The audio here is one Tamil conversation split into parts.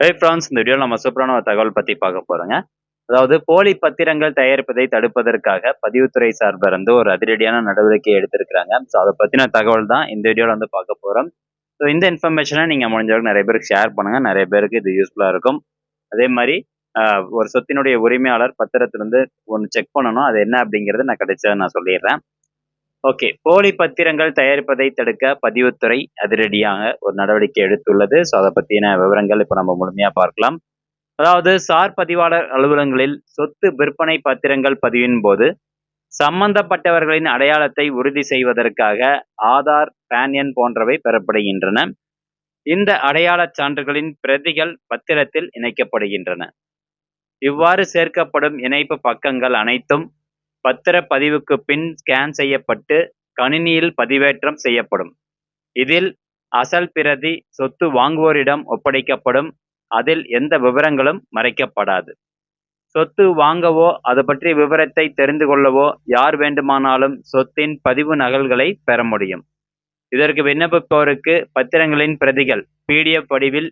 ஹே ஃப்ரான்ஸ் இந்த வீடியோவில் நம்ம சூப்பரான ஒரு தகவல் பற்றி பார்க்க போகிறோங்க அதாவது போலி பத்திரங்கள் தயாரிப்பதை தடுப்பதற்காக பதிவுத்துறை சார்பில் இருந்து ஒரு அதிரடியான நடவடிக்கை எடுத்திருக்கிறாங்க. ஸோ அதை பற்றின தகவல் தான் இந்த வீடியோவில் வந்து பார்க்க போகிறோம் ஸோ இந்த இன்ஃபர்மேஷனை நீங்கள் முடிஞ்சவங்க நிறைய பேருக்கு ஷேர் பண்ணுங்கள் நிறைய பேருக்கு இது யூஸ்ஃபுல்லாக இருக்கும். அதே மாதிரி ஒரு சொத்தினுடைய உரிமையாளர் பத்திரத்திலிருந்து ஒன்று செக் பண்ணணும். அது என்ன அப்படிங்கிறத நான் கடைசியாக நான் சொல்லிடுறேன். ஓகே போலி பத்திரங்கள் தயாரிப்பதை தடுக்க பதிவுத்துறை அதிரடியாக ஒரு நடவடிக்கை எடுத்துள்ளது. ஸோ அதை பற்றின விவரங்கள் இப்போ நம்ம முழுமையாக பார்க்கலாம். அதாவது சார் பதிவாளர் அலுவலகங்களில் சொத்து விற்பனை பத்திரங்கள் பதிவின் போது சம்பந்தப்பட்டவர்களின் அடையாளத்தை உறுதி செய்வதற்காக ஆதார் பேன் எண் போன்றவை பெறப்படுகின்றன. இந்த அடையாளச் சான்றுகளின் பிரதிகள் பத்திரத்தில் இணைக்கப்படுகின்றன. இவ்வாறு சேர்க்கப்படும் இணைப்பு பக்கங்கள் அனைத்தும் பத்திர பதிவுக்கு பின் ஸ்கேன் செய்யப்பட்டு கணினியில் பதிவேற்றம் செய்யப்படும். இதில் அசல் பிரதி சொத்து வாங்குவோரிடம் ஒப்படைக்கப்படும். அதில் எந்த விவரங்களும் மறைக்கப்படாது. சொத்து வாங்கவோ அது பற்றிய விவரத்தை தெரிந்து கொள்ளவோ யார் வேண்டுமானாலும் சொத்தின் பதிவு நகல்களை பெற முடியும். இதற்கு விண்ணப்பிப்போருக்கு பத்திரங்களின் பிரதிகள் பிடிஎஃப் வடிவில்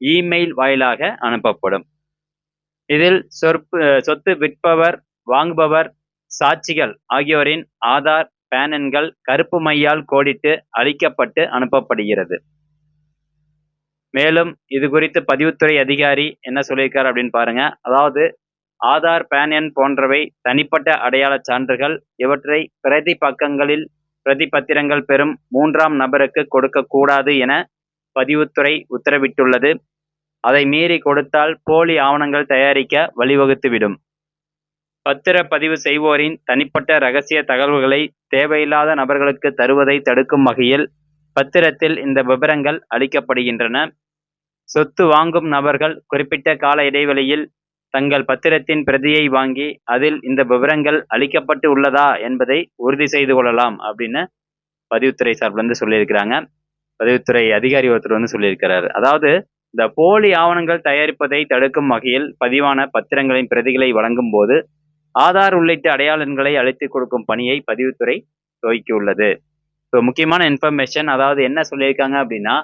இமெயில் வாயிலாக அனுப்பப்படும். இதில் சொற்பு சொத்து விற்பவர் வாங்குபவர் சாட்சிகள் ஆகியோரின் ஆதார் பேன் எண்கள் கருப்பு மையால் கோடிட்டு அழிக்கப்பட்டு அனுப்பப்படுகிறது. மேலும் இது குறித்து பதிவுத்துறை அதிகாரி என்ன சொல்லியிருக்கார் அப்படின்னு பாருங்க. அதாவது ஆதார் பேன் எண் போன்றவை தனிப்பட்ட அடையாளச் சான்றுகள். இவற்றை பிரதி பக்கங்களில் பிரதி பத்திரங்கள் பெறும் மூன்றாம் நபருக்கு கொடுக்கக்கூடாது என பதிவுத்துறை உத்தரவிட்டுள்ளது. அதை மீறி கொடுத்தால் போலி ஆவணங்கள் தயாரிக்க வழிவகுத்துவிடும். பத்திர பதிவு செய்வோரின் தனிப்பட்ட ரகசிய தகவல்களை தேவையில்லாத நபர்களுக்கு தருவதை தடுக்கும் வகையில் பத்திரத்தில் இந்த விவரங்கள் அளிக்கப்படுகின்றன. சொத்து வாங்கும் நபர்கள் குறிப்பிட்ட கால இடைவெளியில் தங்கள் பத்திரத்தின் பிரதியை வாங்கி அதில் இந்த விவரங்கள் அளிக்கப்பட்டு உள்ளதா என்பதை உறுதி செய்து கொள்ளலாம் அப்படின்னு பதிவுத்துறை சார்பில் இருந்து சொல்லியிருக்கிறாங்க. பதிவுத்துறை அதிகாரி ஒருத்தர் வந்து சொல்லியிருக்கிறார். அதாவது இந்த போலி ஆவணங்கள் தயாரிப்பதை தடுக்கும் வகையில் பதிவான பத்திரங்களின் பிரதிகளை வழங்கும் போது ஆதார் உள்ளிட்ட அடையாள எண்களை அழைத்து கொடுக்கும் பணியை பதிவுத்துறை துவக்கியுள்ளது. ஸோ முக்கியமான இன்ஃபர்மேஷன் அதாவது என்ன சொல்லியிருக்காங்க அப்படின்னா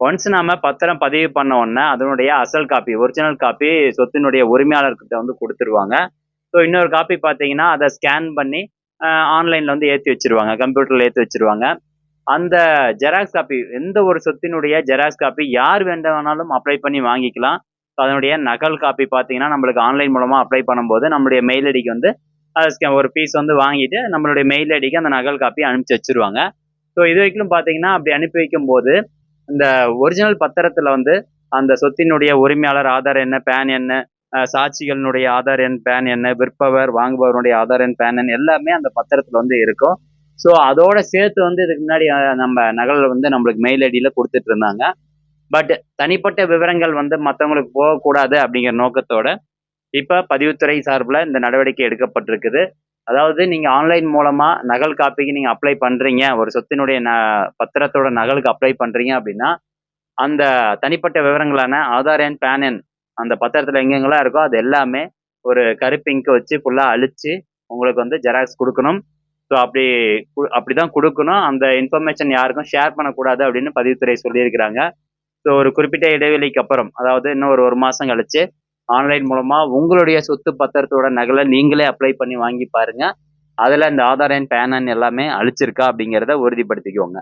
ஒன்ஸ் நாம பத்திரம் பதிவு பண்ண உடனே அதனுடைய அசல் காப்பி ஒரிஜினல் காப்பி சொத்தினுடைய உரிமையாளர்கிட்ட வந்து கொடுத்துருவாங்க. ஸோ இன்னொரு காப்பி பார்த்தீங்கன்னா அதை ஸ்கேன் பண்ணி ஆன்லைனில் வந்து ஏற்றி வச்சிருவாங்க கம்ப்யூட்டரில் ஏற்றி வச்சிருவாங்க. அந்த ஜெராக்ஸ் காப்பி எந்த ஒரு சொத்தினுடைய ஜெராக்ஸ் காப்பி யார் வேண்டானாலும் அப்ளை பண்ணி வாங்கிக்கலாம். ஸோ அதனுடைய நகல் காப்பி பார்த்தீங்கன்னா நம்மளுக்கு ஆன்லைன் மூலமாக அப்ளை பண்ணும்போது நம்மளுடைய மெயில் ஐடிக்கு வந்து ஒரு பீஸ் வந்து வாங்கிட்டு நம்மளுடைய மெயில் ஐடிக்கு அந்த நகல் காப்பி அனுப்பிச்சு வச்சிருவாங்க. ஸோ இது வரைக்கும் பார்த்தீங்கன்னா அப்படி அனுப்பி வைக்கும்போது இந்த ஒரிஜினல் பத்திரத்தில் வந்து அந்த சொத்தினுடைய உரிமையாளர் ஆதார் என்ன பேன் என்ன சாட்சிகளினுடைய ஆதார் எண் பேன் என்ன விற்பவர் வாங்குபவருடைய ஆதார் எண் பேன் எண் எல்லாமே அந்த பத்திரத்தில் வந்து இருக்கும். ஸோ அதோட சேர்த்து வந்து இதுக்கு முன்னாடி நம்ம நகல் வந்து நம்மளுக்கு மெயில் ஐடியில் கொடுத்துட்டு இருந்தாங்க. பட் தனிப்பட்ட விவரங்கள் வந்து மற்றவங்களுக்கு போகக்கூடாது அப்படிங்கிற நோக்கத்தோட இப்போ பதிவுத்துறை சார்பில் இந்த நடவடிக்கை எடுக்கப்பட்டிருக்குது. அதாவது நீங்கள் ஆன்லைன் மூலமாக நகல் காப்பிக்கு நீங்கள் அப்ளை பண்ணுறீங்க ஒரு சொத்தினுடைய ந பத்திரத்தோட நகலுக்கு அப்ளை பண்ணுறீங்க அப்படின்னா அந்த தனிப்பட்ட விவரங்களான ஆதார் எண் பேன் எண் அந்த பத்திரத்தில் எங்கெங்கெல்லாம் இருக்கோ அது எல்லாமே ஒரு கருப்பு வச்சு ஃபுல்லாக அழிச்சு உங்களுக்கு வந்து ஜெராக்ஸ் கொடுக்கணும். ஸோ அப்படி கு- அப்படிதான் கொடுக்கணும். அந்த இன்ஃபர்மேஷன் யாருக்கும் ஷேர் பண்ணக்கூடாது அப்படின்னு பதிவுத்துறை சொல்லியிருக்கிறாங்க. ஸோ ஒரு குறிப்பிட்ட இடைவெளிக்கு அப்புறம் அதாவது இன்னும் ஒரு ஒரு மாதம் கழிச்சு ஆன்லைன் மூலமாக உங்களுடைய சொத்து பத்திரத்தோட நகலை நீங்களே அப்ளை பண்ணி வாங்கி பாருங்க. அதில் இந்த ஆதார் எண் பேன் எண் எல்லாமே அழிச்சிருக்கா அப்படிங்கிறத உறுதிப்படுத்திக்கோங்க.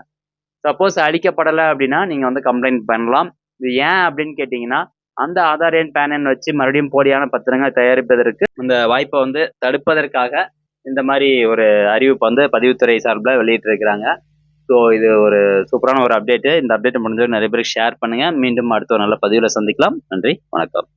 சப்போஸ் அழிக்கப்படலை அப்படின்னா நீங்கள் வந்து கம்ப்ளைண்ட் பண்ணலாம். இது ஏன் அப்படின்னு கேட்டிங்கன்னா அந்த ஆதார் எண் பேன் எண் வச்சு மறுபடியும் போலியான பத்திரங்கள் தயாரிப்பதற்கு இந்த வாய்ப்பை வந்து தடுப்பதற்காக இந்த மாதிரி ஒரு அறிவிப்பு வந்து பதிவுத்துறை சார்பில் வெளியிட்டிருக்கிறாங்க. ஸோ இது ஒரு சூப்பரான ஒரு அப்டேட்டு இந்த அப்டேட் முடிஞ்சது நிறைய பேருக்கு ஷேர் பண்ணுங்கள் மீண்டும் அடுத்த ஒரு நல்ல பதிவில் சந்திக்கலாம். நன்றி. வணக்கம்.